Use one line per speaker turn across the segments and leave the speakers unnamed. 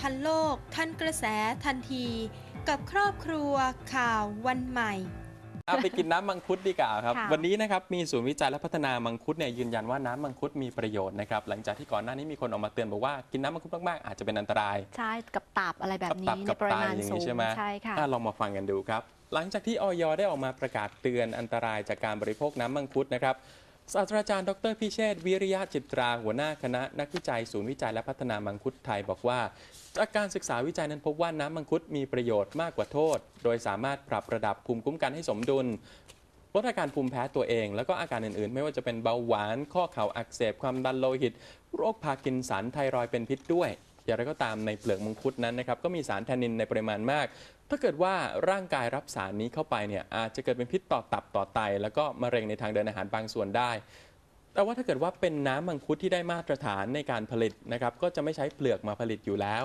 ทันโลก ทันกระแสทันที กับครอบครัวข่าววันใหม่
เอาไปกินน้ำมังคุดดีกว่าครับ
ค่ะ
วันนี้นะครับมีศูนย์วิจัยและพัฒนามังคุดเนี่ยยืนยันว่าน้ำมังคุดมีประโยชน์นะครับหลังจากที่ก่อนหน้านี้มีคนออกมาเตือนบอกว่ากินน้ำมังคุดมากๆอาจจะเป็นอันตราย
ใช่กับตับอะไรแบบ
กับ
นี้
ตับ
ใน
กับ
ปริ
ไต
มาณ
อย่าง
สู
นี้
ง
ใช่ไหม
ใช่ค่ะ
อ่ลองมาฟังกันดูครับ หลังจากที่ออยได้ออกมาประกาศเตือนอันตรายจากการบริโภคน้ำมังคุดนะครับ ศาสตราจารย์ดรพิเชษวิริยะจิตราหัวหน้าคณะ นักวิจัยศูนย์วิจัยและพัฒนามังคุดไทยบอกว่าจากการศึกษาวิจัยนั้นพบว่าน้ำมังคุดมีประโยชน์มากกว่าโทษ โดยสามารถปรับระดับภูมิคุ้มกันให้สมดุลลดอาการภูมิแพ้ตัวเอง แล้วก็อาการอื่นๆ ไม่ว่าจะเป็นเบาหวาน ข้อเข่าอักเสบความดันโลหิต โรคพาร์กินสันไทรอยเป็นพิษด้วย อย่างไรก็ตามในเปลือกมังคุดนั้นนะครับก็มีสารแทนนินในปริมาณมาก ถ้าเกิดว่าร่างกายรับสารนี้เข้าไปเนี่ยอาจจะเกิดเป็นพิษต่อตับต่อไต แล้วก็มะเร็งในทางเดินอาหารบางส่วนได้แต่ว่าถ้าเกิดว่าเป็นน้ำมังคุดที่ได้มาตรฐานในการผลิตนะครับก็จะไม่ใช้เปลือกมาผลิตอยู่แล้ว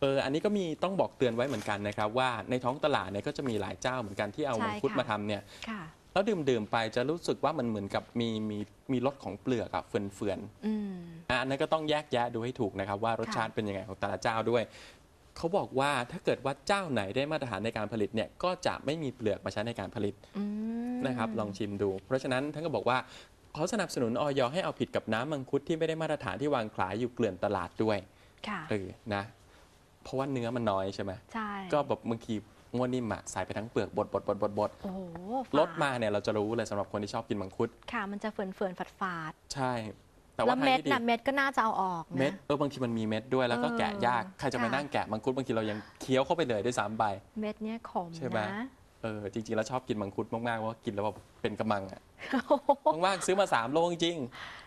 เอออันนี้ก็มีต้องบอกเตือนไว้เหมือนกันนะครับ ว่าในท้องตลาดเนี่ยก็จะมีหลายเจ้าเหมือนกันที่เอา
ใช่
มังคุด
ค่ะ
มาทำเนี่ย
ค่ะ
แล้วดื่มดื่มๆไปจะรู้สึกว่ามันเหมือนกับมีมีมีรสของเปลือกอะเฟื่อนเฟือน
อืม
ๆอะอันนั้นก็ต้องแยกแยะดูให้ถูกนะครับ ว่ารสชาติเป็นยังไงของแต่ละเจ้าด้วย เขาบอกว่าถ้าเกิดว่าเจ้าไหนได้มาตรฐานในการผลิตเนี่ยก็จะไม่มีเปลือกมาใช้ในการผลิต
อืม
นะครับลองชิมดู เพราะฉะนั้นท่านก็บอกว่าขอสนับสนุนออยให้เอาผิดกับน้ำมังคุดที่ไม่ได้มาตรฐานที่วางขายอยู่เกลื่อนตลาดด้วย
ค่ะ
เออนะ เพราะว่าเนื้อมันน้อยใช่ไหม
ใช่
ก็แบบบางที งวนิ่มอะใส่ไปทั้งเปลือกบดบดบดบดบด
โอ้โห
รสมาเนี่ยเราจะรู้เลยสำหรับคนที่ชอบกินมังคุด
ค่ะ มันจะเฟื่อนเฟื่อนๆฝาดฝาด
ใช่ แต่
ๆ
ว่า
แล้ว
ทาง
เม็ด
ที่ดี
นะเม็ดก็น่าจะเอาออกนะ
เม็ดเออบางทีมันมีเม็ดด้วยแล้วก็
เออ
แกะยากใครจะไป
ค่ะ
นั่งแกะมังคุดบางทีเรายังเคี้ยวเข้าไปเลยด้วยซ้ำไป
เม็ดเนี้ยขม
ใช่ไหม
นะ
เออจริงๆแล้วชอบกินมังคุดมากๆเพราะว่ากินแล้วแบบเป็นกระมังอะว่างๆซื้อมา3โลจริง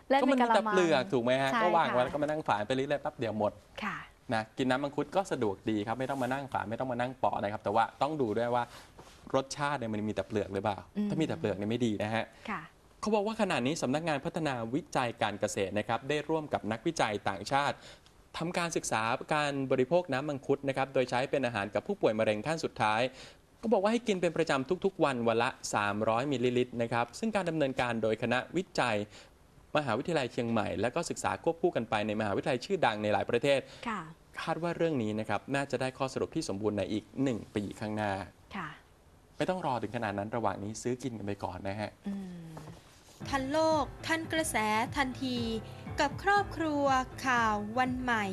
เล่
ๆ
น
ก็
ใน
มัน
กะ
มี
ละ
แต่
มัง
เปลือกถูกไหมฮะ
ใช่
ก็วางไว้
ค่ะ
แล้วก็มานั่งฝานไปเรื่อยๆแป๊บเดียวหมด
ค่ะ
นะกินน้ำมังคุดก็สะดวกดีครับไม่ต้องมานั่งฝานไม่ต้องมานั่งปอกนะครับ แต่ว่าต้องดูด้วยว่ารสชาติเนี่ยมันมีแต่เปลือกหรือเปล่า
อืม
ถ้ามีแต่เปลือกเนี่ยไม่ดีนะฮะ
ค่ะ
เขาบอกว่าขณะนี้สำนักงานพัฒนาวิจัยการเกษตรนะครับได้ร่วมกับนักวิจัยต่างชาติทำการศึกษาการบริโภคน้ำมังคุดนะครับโดยใช้เป็นอาหารกับผู้ป่วยมะเร็งขั้นสุดท้าย ก็บอกว่าให้กินเป็นประจำทุกๆ วันวันละ 300 มิลลิลิตรนะครับซึ่งการดำเนินการโดยคณะวิจัย มหาวิทยาลัยเชียงใหม่ และก็ศึกษาควบคู่กันไปในมหาวิทยาลัยชื่อดังในหลายประเทศ
ค่ะ
คาดว่าเรื่องนี้นะครับน่าจะได้ข้อสรุปที่สมบูรณ์ในอีก 1 ปีข้างหน้า
ค่ะ
ไม่ต้องรอถึงขนาดนั้นระหว่างนี้ซื้อกินกันไปก่อนนะฮะ
อืม
ทันโลก ทันกระแสทันที กับครอบครัวข่าววันใหม่